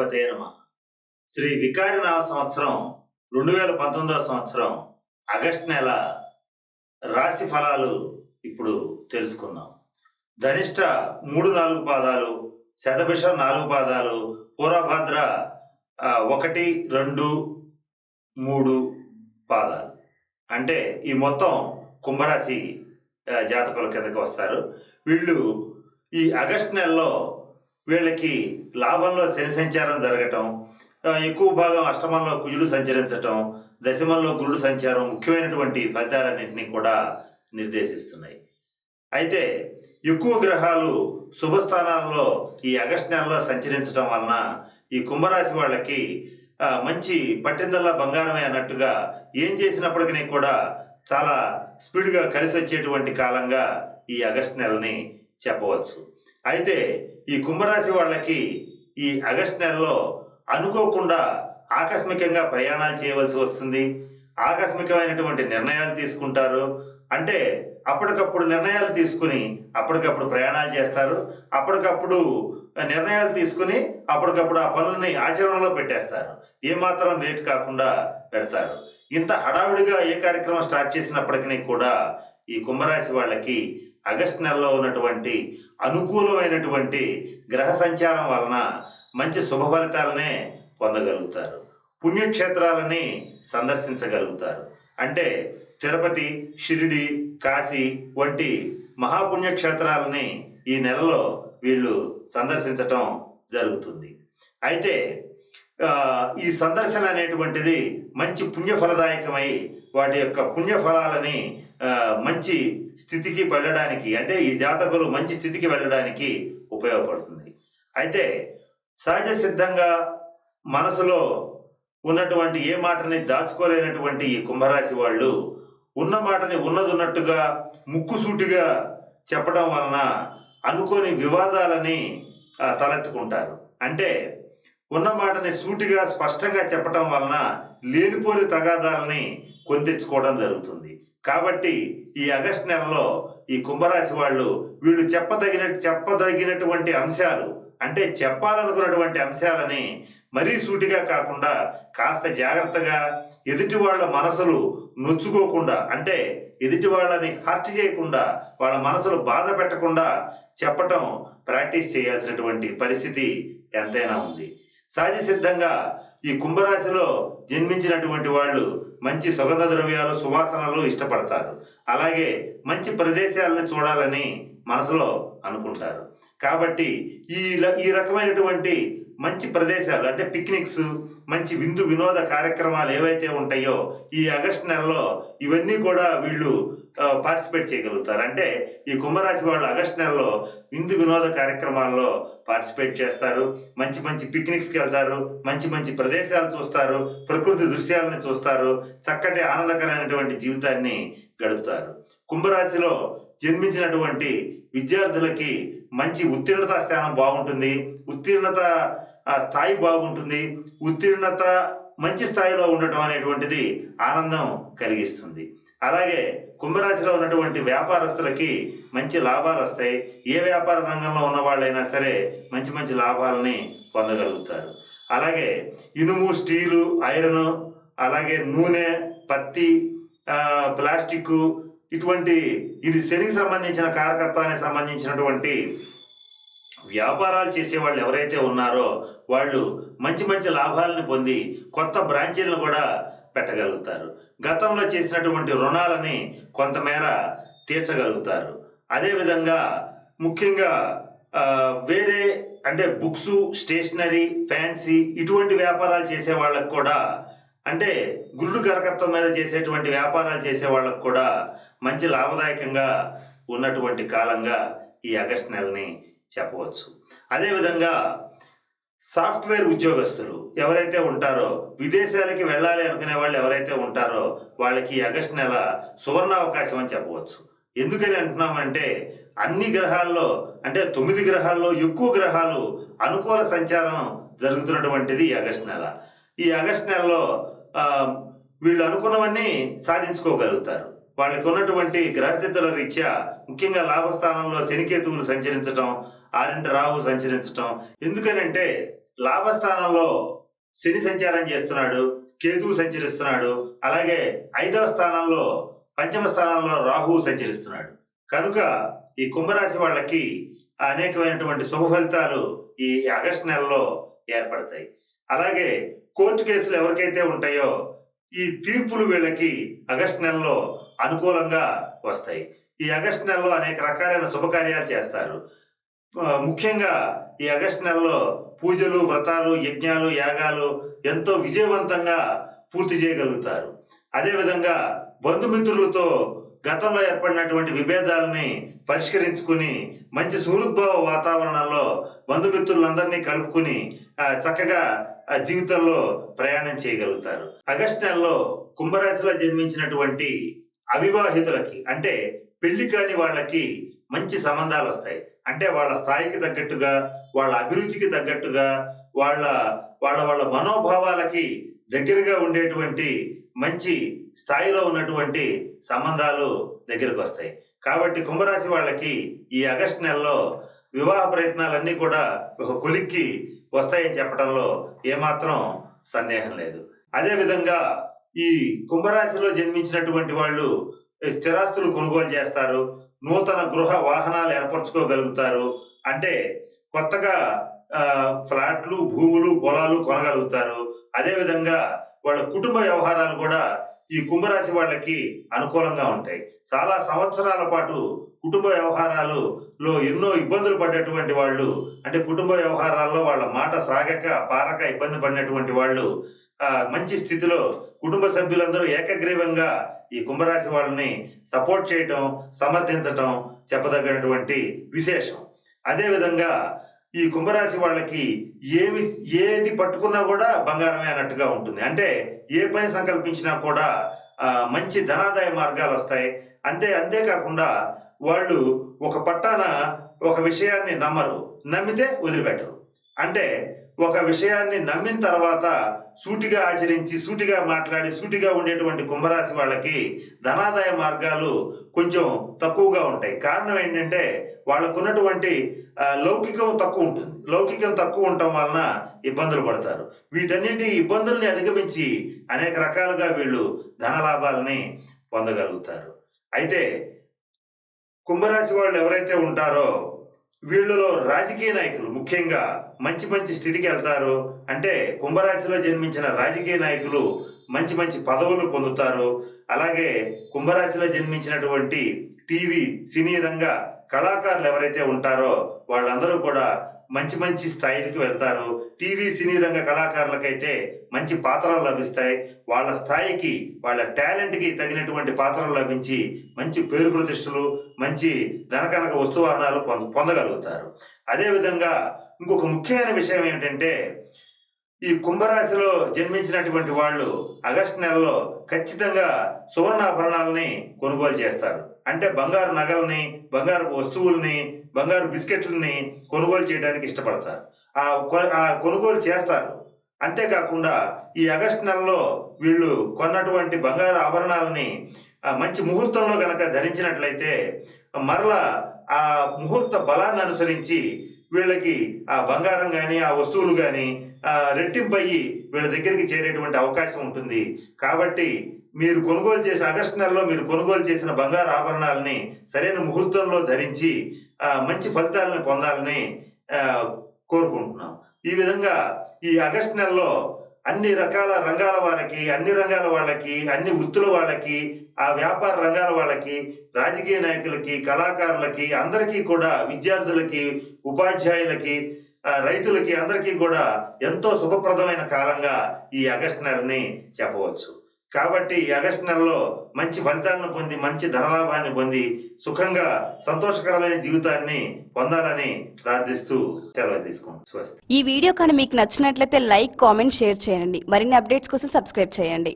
గణాధిపతే నమ. శ్రీ వికారినామ సంవత్సరం రెండు వేల పంతొమ్మిదవ సంవత్సరం ఆగస్ట్ నెల రాశి ఫలాలు ఇప్పుడు తెలుసుకుందాం. ధనిష్ట మూడు నాలుగు పాదాలు శతభిషం నాలుగు పాదాలు పూర్వభద్ర ఒకటి రెండు మూడు పాదాలు. అంటే ఈ మొత్తం కుంభరాశి జాతకుల కిందకి వస్తారు. వీళ్ళు ఈ ఆగస్ట్ నెలలో వీళ్ళకి లాభంలో శని సంచారం జరగటం ఎక్కువ భాగం అష్టమంలో కుజుడు సంచరించటం దశమంలో గురుడు సంచారం ముఖ్యమైనటువంటి ఫలితాలన్నింటినీ కూడా నిర్దేశిస్తున్నాయి. అయితే ఎక్కువ గ్రహాలు శుభస్థానాల్లో ఈ ఆగస్ట్ నెలలో సంచరించడం వలన ఈ కుంభరాశి వాళ్ళకి మంచి పట్టిందల్లా బంగారమే అన్నట్టుగా ఏం చేసినప్పటికీ కూడా చాలా స్పీడ్గా కలిసి వచ్చేటువంటి కాలంగా ఈ ఆగస్ట్ నెలని చెప్పవచ్చు. అయితే ఈ కుంభరాశి వాళ్ళకి ఈ ఆగస్ట్ నెలలో అనుకోకుండా ఆకస్మికంగా ప్రయాణాలు చేయవలసి వస్తుంది. ఆకస్మికమైనటువంటి నిర్ణయాలు తీసుకుంటారు. అంటే అప్పటికప్పుడు నిర్ణయాలు తీసుకుని అప్పటికప్పుడు ప్రయాణాలు చేస్తారు. అప్పటికప్పుడు నిర్ణయాలు తీసుకుని అప్పటికప్పుడు ఆ పనులని ఆచరణలో పెట్టేస్తారు. ఏమాత్రం లేట్ కాకుండా పెడతారు. ఇంత హడావిడిగా ఏ కార్యక్రమం స్టార్ట్ చేసినప్పటికీ కూడా ఈ కుంభరాశి వాళ్ళకి ఆగస్ట్ నెలలో ఉన్నటువంటి అనుకూలమైనటువంటి గ్రహ సంచారం వలన మంచి శుభ ఫలితాలనే పొందగలుగుతారు. పుణ్యక్షేత్రాలని సందర్శించగలుగుతారు. అంటే తిరుపతి షిరిడి కాశీ వంటి మహాపుణ్యక్షేత్రాలని ఈ నెలలో వీళ్ళు సందర్శించటం జరుగుతుంది. అయితే ఈ సందర్శన అనేటువంటిది మంచి పుణ్యఫలదాయకమై వాటి యొక్క పుణ్యఫలాలని మంచి స్థితికి వెళ్ళడానికి అంటే ఈ జాతకులు మంచి స్థితికి వెళ్ళడానికి ఉపయోగపడుతుంది. అయితే సహజ సిద్ధంగా మనసులో ఉన్నటువంటి ఏ మాటని దాచుకోలేనటువంటి ఈ కుంభరాశి వాళ్ళు ఉన్న మాటని ఉన్నది ఉన్నట్టుగా ముక్కుసూటిగా చెప్పడం వలన అనుకోని వివాదాలని తలెత్తుకుంటారు. అంటే ఉన్న మాటని సూటిగా స్పష్టంగా చెప్పటం వలన లేనిపోని తగాదాలని కొందెచ్చుకోవడం జరుగుతుంది. కాబట్టి ఈ ఆగస్ట్ నెలలో ఈ కుంభరాశి వాళ్ళు వీళ్ళు చెప్పదగిన చెప్పదగినటువంటి అంశాలు అంటే చెప్పాలనుకున్నటువంటి అంశాలని మరీ సూటిగా కాకుండా కాస్త జాగ్రత్తగా ఎదుటి వాళ్ళ మనసులు నొచ్చుకోకుండా అంటే ఎదుటి వాళ్ళని హర్ట్ చేయకుండా వాళ్ళ మనసులు బాధ పెట్టకుండా చెప్పటం ప్రాక్టీస్ చేయాల్సినటువంటి పరిస్థితి ఎంతైనా ఉంది. సహజ సిద్ధంగా ఈ కుంభరాశిలో జన్మించినటువంటి వాళ్ళు మంచి సుగంధ ద్రవ్యాలు సువాసనలు ఇష్టపడతారు. అలాగే మంచి ప్రదేశాలను చూడాలని మనసులో అనుకుంటారు. కాబట్టి ఈ ల- ఈ రకమైనటువంటి మంచి ప్రదేశాలు అంటే పిక్నిక్స్ మంచి విందు వినోద కార్యక్రమాలు ఏవైతే ఉంటాయో ఈ ఆగస్ట్ నెలలో ఇవన్నీ కూడా వీళ్ళు పార్టిసిపేట్ చేయగలుగుతారు. అంటే ఈ కుంభరాశి వాళ్ళు ఆగస్టు నెలలో విందు వినోద కార్యక్రమాల్లో పార్టిసిపేట్ చేస్తారు. మంచి మంచి పిక్నిక్స్కి వెళ్తారు. మంచి మంచి ప్రదేశాలు చూస్తారు. ప్రకృతి దృశ్యాలను చూస్తారు. చక్కటి ఆనందకరమైనటువంటి జీవితాన్ని గడుపుతారు. కుంభరాశిలో జన్మించినటువంటి విద్యార్థులకి మంచి ఉత్తీర్ణత స్థానం బాగుంటుంది. ఉత్తీర్ణత స్థాయి బాగుంటుంది. ఉత్తీర్ణత మంచి స్థాయిలో ఉండటం అనేటువంటిది ఆనందం కలిగిస్తుంది. అలాగే కుంభరాశిలో ఉన్నటువంటి వ్యాపారస్తులకి మంచి లాభాలు వస్తాయి. ఏ వ్యాపార రంగంలో ఉన్న వాళ్ళైనా సరే మంచి మంచి లాభాలని పొందగలుగుతారు. అలాగే ఇనుము స్టీలు ఐరన్ అలాగే నూనె పత్తి ప్లాస్టిక్ ఇటువంటి ఇది శనికి సంబంధించిన కారకత్వానికి సంబంధించినటువంటి వ్యాపారాలు చేసే వాళ్ళు ఎవరైతే ఉన్నారో వాళ్ళు మంచి మంచి లాభాలను పొంది కొత్త బ్రాంచీలను కూడా పెట్టగలుగుతారు. గతంలో చేసినటువంటి రుణాలని కొంతమేర తీర్చగలుగుతారు. అదేవిధంగా ముఖ్యంగా వేరే అంటే బుక్స్ స్టేషనరీ ఫ్యాన్సీ ఇటువంటి వ్యాపారాలు చేసే వాళ్ళకు కూడా అంటే గురుడు కరకత్వం మీద చేసేటువంటి వ్యాపారాలు చేసే వాళ్ళకు కూడా మంచి లాభదాయకంగా ఉన్నటువంటి కాలంగా ఈ ఆగస్ట్ నెలని చెప్పవచ్చు. అదేవిధంగా సాఫ్ట్వేర్ ఉద్యోగస్తులు ఎవరైతే ఉంటారో విదేశాలకి వెళ్ళాలి అనుకునే వాళ్ళు ఎవరైతే ఉంటారో వాళ్ళకి ఈ ఆగస్ట్ నెల సువర్ణ అవకాశం అని చెప్పవచ్చు. ఎందుకని అంటున్నామంటే అన్ని గ్రహాల్లో అంటే తొమ్మిది గ్రహాల్లో ఎక్కువ గ్రహాలు అనుకూల సంచారం జరుగుతున్నటువంటిది ఈ ఆగస్ట్ నెల. ఈ ఆగస్ట్ నెలలో వీళ్ళు అనుకున్నవన్నీ సాధించుకోగలుగుతారు. వాళ్ళకి ఉన్నటువంటి గ్రహస్థితుల రీత్యా ముఖ్యంగా లాభస్థానంలో శనికేతువులు సంచరించటం ఆర్ఎన్ రాహు సంచరించటం. ఎందుకనంటే లాభస్థానంలో శని సంచారం చేస్తున్నాడు కేతువు సంచరిస్తున్నాడు అలాగే ఐదవ స్థానంలో పంచమ స్థానంలో రాహువు సంచరిస్తున్నాడు. కనుక ఈ కుంభరాశి వాళ్ళకి అనేకమైనటువంటి శుభ ఫలితాలు ఈ ఆగస్టు నెలలో ఏర్పడతాయి. అలాగే కోర్టు కేసులు ఎవరికైతే ఉంటాయో ఈ తీర్పులు వీళ్ళకి ఆగస్టు నెలలో అనుకూలంగా వస్తాయి. ఈ ఆగస్టు నెలలో అనేక రకాలైన శుభకార్యాలు చేస్తారు. ముఖ్యంగా ఈ ఆగస్టు నెలలో పూజలు వ్రతాలు యజ్ఞాలు యాగాలు ఎంతో విజయవంతంగా పూర్తి చేయగలుగుతారు. అదేవిధంగా బంధుమిత్రులతో గతంలో ఏర్పడినటువంటి విభేదాలని పరిష్కరించుకుని మంచి సుహృద్భావ వాతావరణంలో బంధుమిత్రులందరినీ కలుపుకుని చక్కగా జీవితంలో ప్రయాణం చేయగలుగుతారు. ఆగస్టు నెలలో కుంభరాశిలో జన్మించినటువంటి అవివాహితులకి అంటే పెళ్ళి కాని వాళ్ళకి మంచి సంబంధాలు వస్తాయి. అంటే వాళ్ళ స్థాయికి తగ్గట్టుగా వాళ్ళ అభిరుచికి తగ్గట్టుగా వాళ్ళ వాళ్ళ వాళ్ళ మనోభావాలకి దగ్గరగా ఉండేటువంటి మంచి స్థాయిలో ఉన్నటువంటి సంబంధాలు దగ్గరకు వస్తాయి. కాబట్టి కుంభరాశి వాళ్ళకి ఈ ఆగస్టు నెలలో వివాహ ప్రయత్నాలన్నీ కూడా ఒక కొలిక్కి వస్తాయని చెప్పడంలో ఏమాత్రం సందేహం లేదు. అదేవిధంగా ఈ కుంభరాశిలో జన్మించినటువంటి వాళ్ళు స్థిరాస్తులు కొనుగోలు చేస్తారు. నూతన గృహ వాహనాలు ఏర్పరచుకోగలుగుతారు. అంటే కొత్తగా ఫ్లాట్లు భూములు పొలాలు కొనగలుగుతారు. అదేవిధంగా వాళ్ళ కుటుంబ వ్యవహారాలు కూడా ఈ కుంభరాశి వాళ్ళకి అనుకూలంగా ఉంటాయి. చాలా సంవత్సరాల పాటు కుటుంబ వ్యవహారాలు లో ఎన్నో ఇబ్బందులు పడ్డటువంటి వాళ్ళు అంటే కుటుంబ వ్యవహారాల్లో వాళ్ళ మాట సాగక పారక ఇబ్బంది పడినటువంటి వాళ్ళు మంచి స్థితిలో కుటుంబ సభ్యులందరూ ఏకగ్రీవంగా ఈ కుంభరాశి వాళ్ళని సపోర్ట్ చేయటం సమర్థించటం చెప్పదగినటువంటి విశేషం. అదేవిధంగా ఈ కుంభరాశి వాళ్ళకి ఏమి ఏది పట్టుకున్నా కూడా బంగారమే అన్నట్టుగా ఉంటుంది. అంటే ఏ పని సంకల్పించినా కూడా మంచి ధనాదాయ మార్గాలు వస్తాయి. అంతే అంతేకాకుండా వాళ్ళు ఒక పట్టాన ఒక విషయాన్ని నమ్మరు. నమ్మితే వదిలిపెట్టరు. అంటే ఒక విషయాన్ని నమ్మిన తర్వాత సూటిగా ఆచరించి సూటిగా మాట్లాడి సూటిగా ఉండేటువంటి కుంభరాశి వాళ్ళకి ధనాదాయ మార్గాలు కొంచెం తక్కువగా ఉంటాయి. కారణం ఏంటంటే వాళ్ళకున్నటువంటి లౌకికం తక్కువ ఉంటుంది. లౌకికం తక్కువ ఉండటం వలన ఇబ్బందులు పడతారు. వీటన్నిటి ఇబ్బందుల్ని అధిగమించి అనేక రకాలుగా వీళ్ళు ధన లాభాలని పొందగలుగుతారు. అయితే కుంభరాశి వాళ్ళు ఎవరైతే ఉంటారో వీళ్ళలో రాజకీయ నాయకులు ముఖ్యంగా మంచి మంచి స్థితికి వెళ్తారు. అంటే కుంభరాశిలో జన్మించిన రాజకీయ నాయకులు మంచి మంచి పదవులు పొందుతారు. అలాగే కుంభరాశిలో జన్మించినటువంటి టీవీ సినీ రంగ కళాకారులు ఎవరైతే ఉంటారో వాళ్ళందరూ కూడా మంచి మంచి స్థాయికి వెళ్తారు. టీవీ సినీ రంగ కళాకారులకైతే మంచి పాత్రలు లభిస్తాయి. వాళ్ళ స్థాయికి వాళ్ళ టాలెంట్కి తగినటువంటి పాత్రలు లభించి మంచి పేరు ప్రతిష్టలు మంచి ధనకనక వస్తువాహనాలు పొంద పొందగలుగుతారు. అదేవిధంగా ఇంకొక ముఖ్యమైన విషయం ఏమిటంటే ఈ కుంభరాశిలో జన్మించినటువంటి వాళ్ళు ఆగస్టు నెలలో ఖచ్చితంగా సువర్ణాభరణాలని కొనుగోలు చేస్తారు. అంటే బంగారు నగల్ని బంగారు వస్తువుల్ని బంగారు బిస్కెట్లని కొనుగోలు చేయడానికి ఇష్టపడతారు. ఆ కొ- ఆ కొనుగోలు చేస్తారు. అంతేకాకుండా ఈ ఆగస్టు నెలలో వీళ్ళు కొన్నటువంటి బంగారు ఆభరణాలని మంచి ముహూర్తంలో గనక ధరించినట్లయితే మరలా ఆ ముహూర్త బలాన్ని అనుసరించి వీళ్ళకి ఆ బంగారం కానీ ఆ వస్తువులు కానీ రెట్టింపు అయ్యి వీళ్ళ దగ్గరికి చేరేటువంటి అవకాశం ఉంటుంది. కాబట్టి మీరు కొనుగోలు చేసిన ఆగస్టు నెలలో మీరు కొనుగోలు చేసిన బంగారు ఆభరణాలని సరైన ముహూర్తంలో ధరించి మంచి ఫలితాలను పొందాలని కోరుకుంటున్నాం. ఈ విధంగా ఈ ఆగస్ట్ నెలలో అన్ని రకాల రంగాల వారికి అన్ని రంగాల వాళ్ళకి అన్ని వృత్తుల వాళ్ళకి ఆ వ్యాపార రంగాల వాళ్ళకి రాజకీయ నాయకులకి కళాకారులకి అందరికీ కూడా విద్యార్థులకి ఉపాధ్యాయులకి రైతులకి అందరికీ కూడా ఎంతో శుభప్రదమైన కాలంగా ఈ ఆగస్ట్ నెలని చెప్పవచ్చు. కాబట్టి ఈ ఆగస్టు నెలలో మంచి ఫలితాలను పొంది మంచి ధనలాభాన్ని పొంది సుఖంగా సంతోషకరమైన జీవితాన్ని పొందాలని ప్రార్థిస్తూ సెలవు తీసుకోండి స్వస్తి. ఈ వీడియో కానీ మీకు నచ్చినట్లయితే లైక్ కామెంట్ షేర్ చేయండి. మరిన్ని అప్డేట్స్ కోసం సబ్స్క్రైబ్ చేయండి.